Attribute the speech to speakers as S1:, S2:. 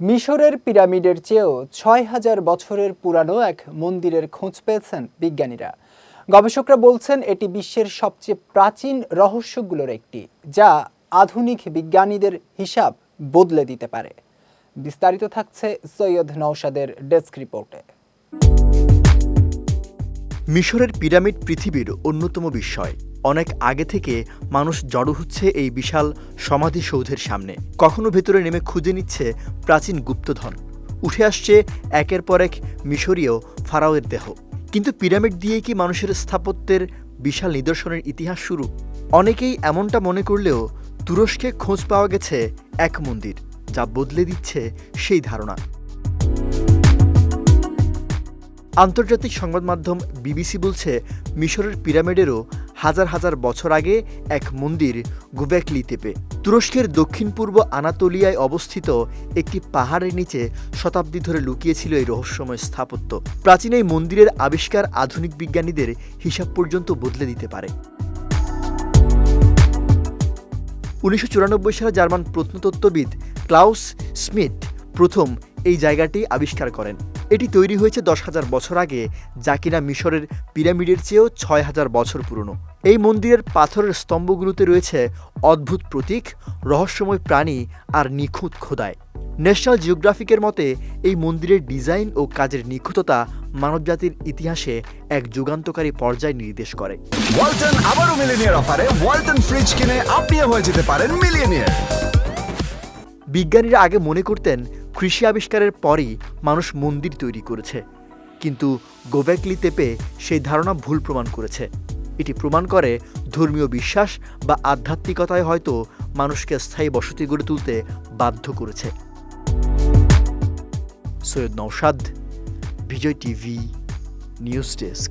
S1: মিশরের পিরামিডের চেয়েও ছয় হাজার বছরের পুরানো এক মন্দিরের খোঁজ পেয়েছেন বিজ্ঞানীরা। গবেষকরা বলছেন এটি বিশ্বের সবচেয়ে প্রাচীন রহস্যগুলোর একটি, যা আধুনিক বিজ্ঞানীদের হিসাব বদলে দিতে পারে। বিস্তারিত থাকছে সৈয়দ নৌসাদের ডেস্ক রিপোর্টে।
S2: মিশরের পিরামিড পৃথিবীর অন্যতম বিস্ময় অনেক আগে থেকে মানুষ জড়ো হচ্ছে এই বিশাল সমাধিসৌধের সামনে। কখনো ভেতরে নেমে খুঁজে নিচ্ছে প্রাচীন গুপ্তধন। উঠে আসছে একের পর এক মিশরীয় ফারাওয়ের দেহ। কিন্তু পিরামিড দিয়ে কি মানুষের স্থাপত্যের বিশাল নিদর্শনের ইতিহাস শুরু? অনেকেই এমনটা মনে করলেও তুরস্কে খোঁজ পাওয়া গেছে এক মন্দির, যা বদলে দিচ্ছে সেই ধারণা। আন্তর্জাতিক সংবাদ মাধ্যম বিবিসি বলছে, মিশরের পিরামিডেরও হাজার হাজার বছর আগে এক মন্দির গুবেকলি তেপে তুরস্কের দক্ষিণ পূর্ব আনাতোলিয়ায় অবস্থিত একটি পাহাড়ের নিচে শতাব্দী ধরে লুকিয়েছিল এই রহস্যময় স্থাপত্য। প্রাচীন এই মন্দিরের আবিষ্কার আধুনিক বিজ্ঞানীদের হিসাব পর্যন্ত বদলে দিতে পারে। উনিশশো চুরানব্বই সালে জার্মান প্রত্নতত্ত্ববিদ ক্লাউস স্মিথ প্রথম এই জায়গাটি আবিষ্কার করেন। এটি তৈরি হয়েছে দশ হাজার বছর আগে যা কিনা মিশরের পিরামিডের চেয়েও ছয় হাজার বছর পুরনো। এই মন্দিরের পাথরের স্তম্ভগুলোতে রয়েছে অদ্ভুত প্রতীক রহস্যময় প্রাণী আর নিখুঁত খোদায় ন্যাশনাল জিওগ্রাফিকের মতে এই মন্দিরের ডিজাইন ও কাজের নিখুঁততা মানবজাতির ইতিহাসে এক যুগান্তকারী পর্যায় নির্দেশ করে।
S3: ওয়ালটন আবারও মিলিনিয়ার অফারে ওয়ালটন ফ্রিজ কিনে আপনিও হয়ে যেতে পারেন মিলিয়নিয়ার।
S2: বিজ্ঞানীরা আগে মনে করতেন কৃষি আবিষ্কারের পরই মানুষ মন্দির তৈরি করেছে। কিন্তু গোব্যাকলি তেপে সেই ধারণা ভুল প্রমাণ করেছে। এটি প্রমাণ করে ধর্মীয় বিশ্বাস বা আধ্যাত্মিকতায় হয়তো মানুষকে স্থায়ী বসতি গড়ে তুলতে বাধ্য করেছে। Syed Nausad Bijoy TV, news desk.